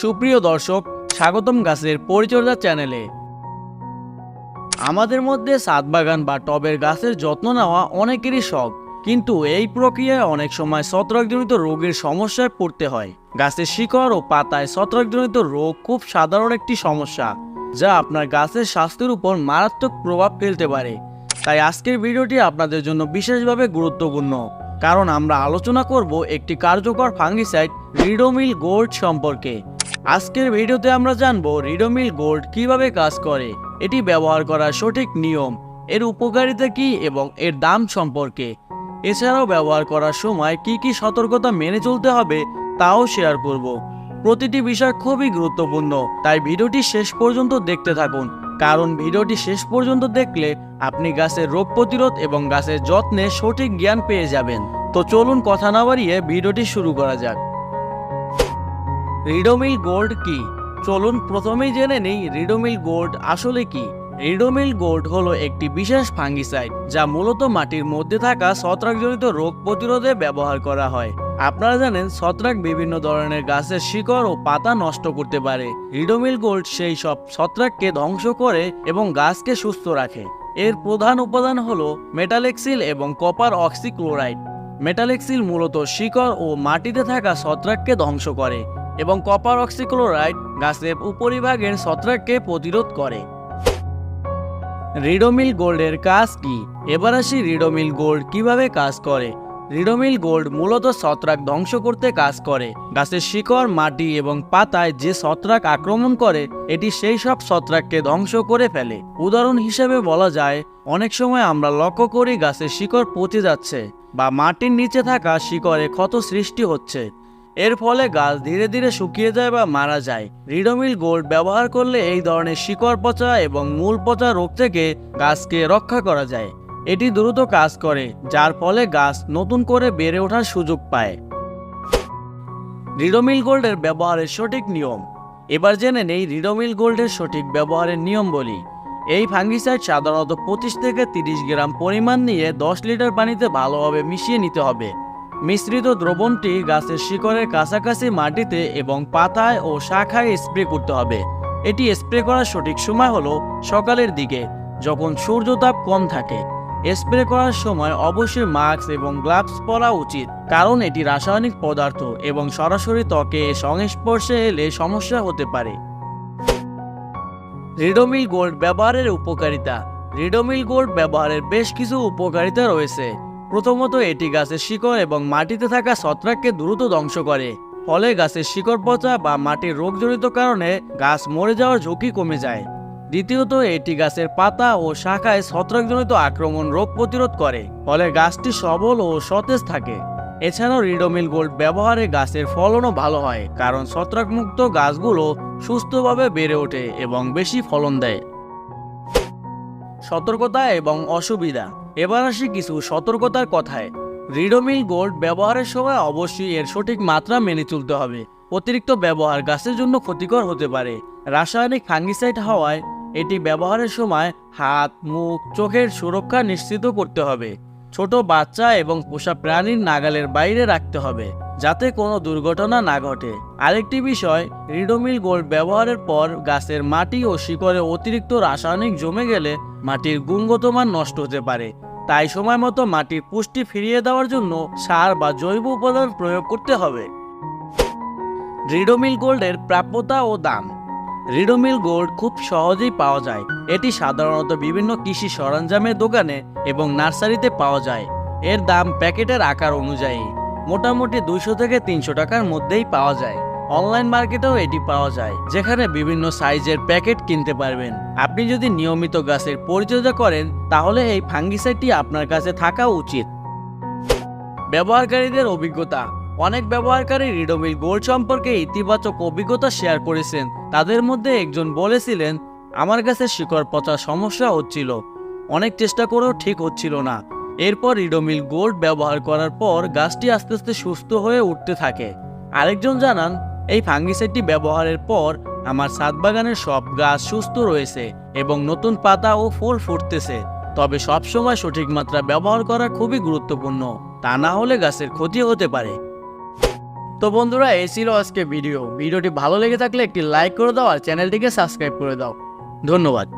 সুপ্রিয় দর্শক, স্বাগতম গাছের পরিচর্যা চ্যানেলে। আমাদের মধ্যে সাত বাগান বা টবের গাছের যত্ন নেওয়া অনেকেরই শখ, কিন্তু এই প্রক্রিয়ায় অনেক সময় ছত্রাকজনিত রোগের সমস্যায় পড়তে হয়। গাছের শিকড় ও পাতায় ছত্রাকজনিত রোগ খুব সাধারণ একটি সমস্যা, যা আপনার গাছের স্বাস্থ্যের উপর মারাত্মক প্রভাব ফেলতে পারে। তাই আজকের ভিডিওটি আপনাদের জন্য বিশেষভাবে গুরুত্বপূর্ণ, কারণ আমরা আলোচনা করব একটি কার্যকর ফাঙ্গিসাইড, রিডোমিল গোল্ড সম্পর্কে। আজকের ভিডিওতে আমরা জানব রিডোমিল গোল্ড কীভাবে কাজ করে, এটি ব্যবহার করার সঠিক নিয়ম, এর উপকারিতা কি এবং এর দাম সম্পর্কে। এছাড়াও ব্যবহার করার সময় কি কি সতর্কতা মেনে চলতে হবে তাও শেয়ার করব। প্রতিটি বিষয় খুবই গুরুত্বপূর্ণ, তাই ভিডিওটি শেষ পর্যন্ত দেখতে থাকুন, কারণ ভিডিওটি শেষ পর্যন্ত দেখলে আপনি গাছের রোগ প্রতিরোধ এবং গাছের যত্নে সঠিক জ্ঞান পেয়ে যাবেন। তো চলুন কথা না বাড়িয়ে ভিডিওটি শুরু করা যাক। রিডোমিল গোল্ড কি? চলুন প্রথমেই জেনে নেই রিডোমিল গোল্ড আসলে কি। রিডোমিল গোল্ড হলো একটি বিশেষ ফাঙ্গিসাইড যা মূলত মাটির মধ্যে থাকা ছত্রাকজনিত রোগ প্রতিরোধে ব্যবহার করা হয়। আপনারা জানেন ছত্রাক বিভিন্ন ধরনের গাছের শিকড় ও পাতা নষ্ট করতে পারে। রিডোমিল গোল্ড সেই সব ছত্রাককে ধ্বংস করে এবং গাছকে সুস্থ রাখে। এর প্রধান উপাদান হলো মেটালেক্সিল এবং কপার অক্সিক্লোরাইড। মেটালেক্সিল মূলত শিকড় ও মাটিতে থাকা ছত্রাককে ধ্বংস করে। এবং কপার অক্সিক্লোরাইড গাছের উপরিভাগের ছত্রাককে প্রতিরোধ করে। রিডোমিল গোল্ডের কাজ কি? এবার আসি রিডোমিল গোল্ড কীভাবে কাজ করে। রিডোমিল গোল্ড মূলত ছত্রাক ধ্বংস করতে কাজ করে। গাছের শিকড়, মাটি এবং পাতায় যে ছত্রাক আক্রমণ করে, এটি সেই সব ছত্রাককে ধ্বংস করে ফেলে। উদাহরণ হিসেবে বলা যায়, অনেক সময় আমরা লক্ষ্য করি গাছের শিকড় পচে যাচ্ছে বা মাটির নিচে থাকা শিকড়ে ক্ষত সৃষ্টি হচ্ছে। এর ফলে গাছ ধীরে ধীরে শুকিয়ে যায় বা মারা যায়। রিডোমিল গোল্ড ব্যবহার করলে এই ধরনের শিকড় পচা এবং মূল পচা রোগ থেকে গাছকে রক্ষা করা যায়। এটি দ্রুত কাজ করে, যার ফলে গাছ নতুন করে বেড়ে ওঠার সুযোগ পায়। রিডোমিল গোল্ডের ব্যবহারের সঠিক নিয়ম। এবার জেনে নেই রিডোমিল গোল্ডের সঠিক ব্যবহারের নিয়ম বলি। এই ফাঙ্গিসাইড সাধারণত পঁচিশ থেকে তিরিশ গ্রাম পরিমাণ নিয়ে দশ লিটার পানিতে ভালোভাবে মিশিয়ে নিতে হবে। মিশ্রিত দ্রবণটি গাছের শিকড়ের কাছাকাছি মাটিতে এবং পাতায় ও শাখায় স্প্রে করতে হবে। এটি স্প্রে করার সঠিক সময় হলো সকালের দিকে, যখন সূর্যতাপ কম থাকে। স্প্রে করার সময় অবশ্যই মাস্ক এবং গ্লাভস পরা উচিত, কারণ এটি রাসায়নিক পদার্থ এবং সরাসরি ত্বকে সংস্পর্শে এলে সমস্যা হতে পারে। রিডোমিল গোল্ড ব্যবহারের উপকারিতা। রিডোমিল গোল্ড ব্যবহারের বেশ কিছু উপকারিতা রয়েছে। প্রথমত এটি গাছের শিকড় এবং মাটিতে থাকা ছত্রাককে দ্রুত ধ্বংস করে। ফলে গাছের শিকড় পচা বা মাটির রোগজনিত কারণে গাছ মরে যাওয়ার ঝুঁকি কমে যায়। দ্বিতীয়ত, এটি গাছের পাতা ও শাখায় ছত্রাকজনিত আক্রমণ রোগ প্রতিরোধ করে, ফলে গাছটি সবল ও সতেজ থাকে। এছাড়াও রিডোমিল গোল্ড ব্যবহারে গাছের ফলনও ভালো হয়, কারণ ছত্রাকমুক্ত গাছগুলো সুস্থভাবে বেড়ে ওঠে এবং বেশি ফলন দেয়। সতর্কতা এবং অসুবিধা এবার আসি কিছু সতর্কতার কথায়। রিডোমিল গোল্ড ব্যবহারের সময় অবশ্যই এর সঠিক মাত্রা মেনে চলতে হবে। অতিরিক্ত ব্যবহার গাছের জন্য ক্ষতিকর হতে পারে। রাসায়নিক ফাঙ্গিসাইড হওয়ায় এটি ব্যবহারের সময় হাত, মুখ, চোখের সুরক্ষা নিশ্চিত করতে হবে। ছোট বাচ্চা এবং পোষা প্রাণীর নাগালের বাইরে রাখতে হবে, যাতে কোনো দুর্ঘটনা না ঘটে। আরেকটি বিষয়, রিডোমিল গোল্ড ব্যবহারের পর গাছের মাটি ও শিকড়ে অতিরিক্ত রাসায়নিক জমে গেলে মাটির গুণগত মান নষ্ট হতে পারে। তাই সময় মতো মাটির পুষ্টি ফিরিয়ে দেওয়ার জন্য সার বা জৈব উপাদান প্রয়োগ করতে হবে। রিডোমিল গোল্ডের প্রাপ্যতা ও দাম। রিডোমিল গোল্ড খুব সহজেই পাওয়া যায়। এটি সাধারণত বিভিন্ন কৃষি সরঞ্জামের দোকানে এবং নার্সারিতে পাওয়া যায়। এর দাম প্যাকেটের আকার অনুযায়ী মোটামুটি দুইশো থেকে তিনশো টাকার মধ্যেই পাওয়া যায়। অনলাইন মার্কেটেও এটি পাওয়া যায়, যেখানে বিভিন্ন সাইজের প্যাকেট কিনতে পারবেন। আপনি যদি নিয়মিত গাছের পরিচর্যা করেন, তাহলে এই ফাঙ্গিসাইডটি আপনার কাছে থাকা উচিত। ব্যবহারকারীদের অভিজ্ঞতা। অনেক ব্যবহারকারী রিডোমিল গোল্ড সম্পর্কে ইতিবাচক অভিজ্ঞতা শেয়ার করেছেন। তাদের মধ্যে একজন বলেছিলেন, আমার কাছে শিকড় পচা সমস্যা হচ্ছিল। অনেক চেষ্টা করেও ঠিক হচ্ছিল না। এরপর রিডোমিল গোল্ড ব্যবহার করার পর গাছটি আস্তে আস্তে সুস্থ হয়ে উঠতে থাকে। আরেকজন জানান এই ফাঙ্গিসাইডটি ব্যবহারের পর আমার সাত বাগানের সব গাছ সুস্থ রয়েছে এবং নতুন পাতা ও ফুল ফুটতেছে। তবে সবসময় সঠিক মাত্রা ব্যবহার করা খুবই গুরুত্বপূর্ণ। তা না হলে গাছের ক্ষতি হতে পারে। তো বন্ধুরা, এই ছিল আজকে ভিডিও। ভিডিওটি ভালো লেগে থাকলে একটি লাইক করে দাও আর চ্যানেলটিকে সাবস্ক্রাইব করে দাও। ধন্যবাদ।